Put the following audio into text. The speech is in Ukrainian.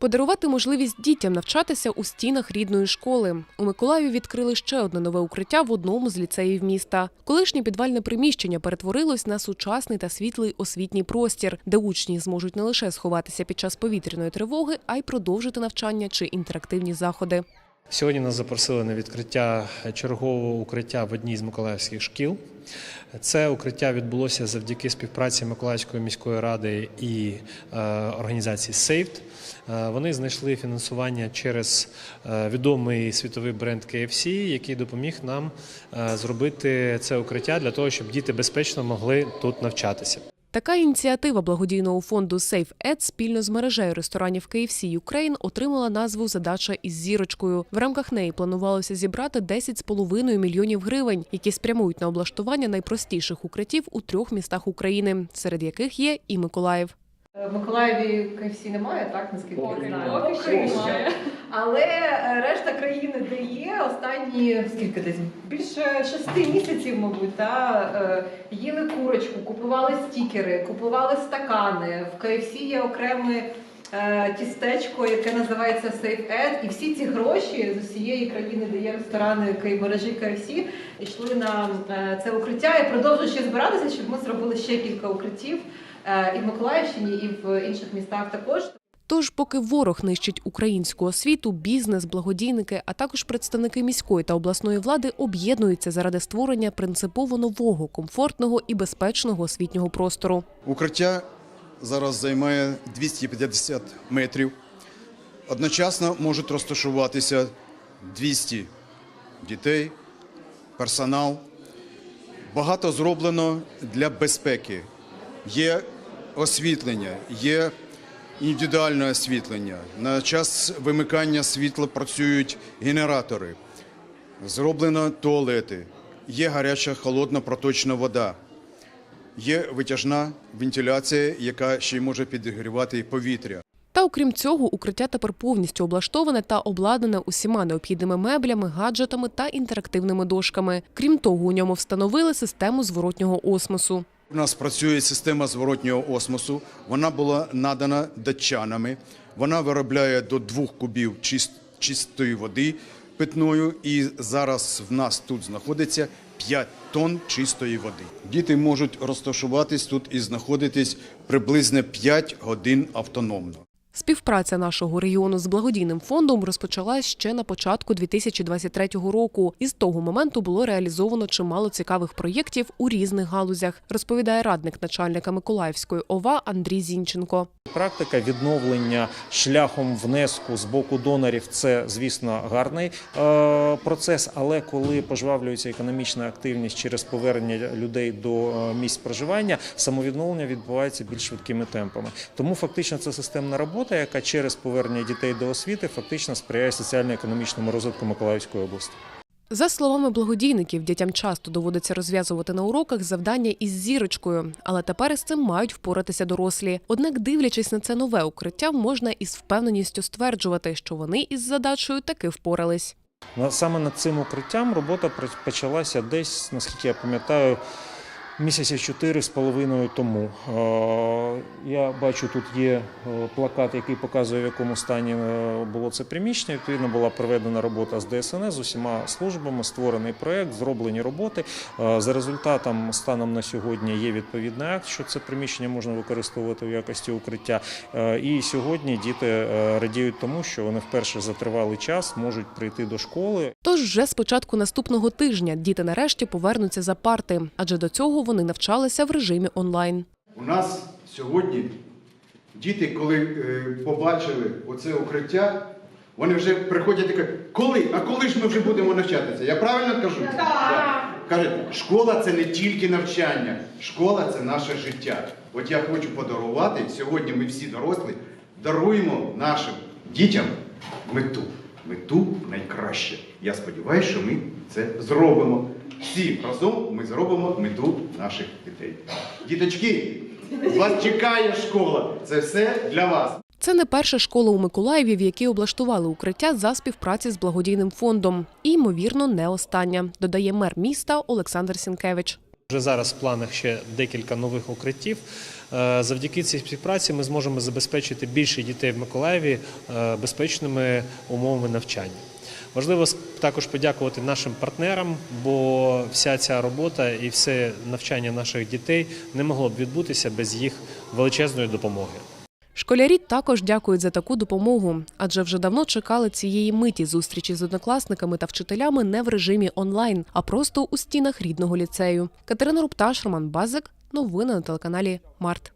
Подарувати можливість дітям навчатися у стінах рідної школи. У Миколаєві відкрили ще одне нове укриття в одному з ліцеїв міста. Колишнє підвальне приміщення перетворилось на сучасний та світлий освітній простір, де учні зможуть не лише сховатися під час повітряної тривоги, а й продовжити навчання чи інтерактивні заходи. Сьогодні нас запросили на відкриття чергового укриття в одній з миколаївських шкіл. Це укриття відбулося завдяки співпраці Миколаївської міської ради і е, організації. Е, Вони знайшли фінансування через е, відомий світовий бренд KFC, який допоміг нам е, зробити це укриття для того, щоб діти безпечно могли тут навчатися. Така ініціатива благодійного фонду Safe Ed спільно з мережею ресторанів KFC Ukraine отримала назву Задача із зірочкою. В рамках неї планувалося зібрати 10,5 мільйонів гривень, які спрямують на облаштування найпростіших укриттів у трьох містах України, серед яких є і Миколаїв. В Миколаєві КФС немає, так наскільки Поки я знаю? Поки Поки немає. Але е, решта країни, де є, останні скільки десь більше шести місяців, мабуть, та е, їли курочку, купували стікери, купували стакани. В КФС є окреме е, тістечко, яке називається Safe Ed. І всі ці гроші з усієї країни, де є ресторани мережі КФС, йшли на це укриття і продовжують ще збиратися, щоб ми зробили ще кілька укриттів і в Миколаївщині, і в інших містах також. Тож, поки ворог нищить українську освіту, бізнес, благодійники, а також представники міської та обласної влади об'єднуються заради створення принципово нового, комфортного і безпечного освітнього простору. Укриття зараз займає 250 метрів. Одночасно можуть розташуватися 200 дітей, персонал. Багато зроблено для безпеки. Є освітлення, є індивідуальне освітлення. На час вимикання світла працюють генератори. Зроблено туалети, є гаряча холодна проточна вода. Є витяжна вентиляція, яка ще й може підігрівати повітря. Та окрім цього, укриття тепер повністю облаштоване та обладнане усіма необхідними меблями, гаджетами та інтерактивними дошками. Крім того, у ньому встановили систему зворотнього осмосу. У нас працює система зворотнього осмосу. Вона була надана датчанами. Вона виробляє до двох кубів чист- чистої води питною. І зараз в нас тут знаходиться 5 тонн чистої води. Діти можуть розташуватись тут і знаходитись приблизно 5 годин автономно. Співпраця нашого регіону з благодійним фондом розпочалась ще на початку 2023 року. І з того моменту було реалізовано чимало цікавих проєктів у різних галузях, розповідає радник начальника Миколаївської ОВА Андрій Зінченко. Практика відновлення шляхом внеску з боку донорів це, звісно, гарний е, процес. Але коли пожвавлюється економічна активність через повернення людей до е, місць проживання, самовідновлення відбувається більш швидкими темпами. Тому фактично це системна робота, яка через повернення дітей до освіти фактично сприяє соціально-економічному розвитку Миколаївської області. За словами благодійників, дітям часто доводиться розв'язувати на уроках завдання із зірочкою, але тепер із цим мають впоратися дорослі. Однак, дивлячись на це нове укриття, можна із впевненістю стверджувати, що вони із задачею таки впорались. Саме над цим укриттям робота почалася десь, наскільки я пам'ятаю, місяців чотири з половиною тому. Е, Я бачу, тут є е, плакат, який показує, в якому стані е, було це приміщення. Відповідно, була проведена робота з ДСНС з усіма службами, створений проект, зроблені роботи. За результатом, станом на сьогодні, є відповідний акт, що це приміщення можна використовувати в якості укриття. І сьогодні діти радіють тому, що вони вперше за тривалий час можуть прийти до школи. Тож вже з початку наступного тижня діти нарешті повернуться за парти, адже до цього вони навчалися в режимі онлайн. У нас сьогодні діти, коли е, побачили оце укриття, вони вже приходять і кажуть, коли? А коли ж ми вже будемо навчатися? Я правильно кажу? Так. Кажуть, школа це не тільки навчання, школа це наше життя. От я хочу подарувати, сьогодні ми всі дорослі, даруємо нашим дітям мету. Мету найкраще. Я сподіваюся, що ми це зробимо. Всі разом ми зробимо мету наших дітей. Діточки, вас чекає школа. Це все для вас. Це не перша школа у Миколаєві, в якій облаштували укриття за співпраці з благодійним фондом. І, ймовірно, не остання, додає мер міста Олександр Сінкевич. Вже зараз в планах ще декілька нових укриттів. Е, Завдяки цій співпраці ми зможемо забезпечити більше дітей в Миколаєві е, безпечними умовами навчання. Важливо також подякувати нашим партнерам, бо вся ця робота і все навчання наших дітей не могло б відбутися без їх величезної допомоги. Школярі також дякують за таку допомогу, адже вже давно чекали цієї миті зустрічі з однокласниками та вчителями не в режимі онлайн, а просто у стінах рідного ліцею. Катерина Рупташ, Роман Базик. Новини на телеканалі Март.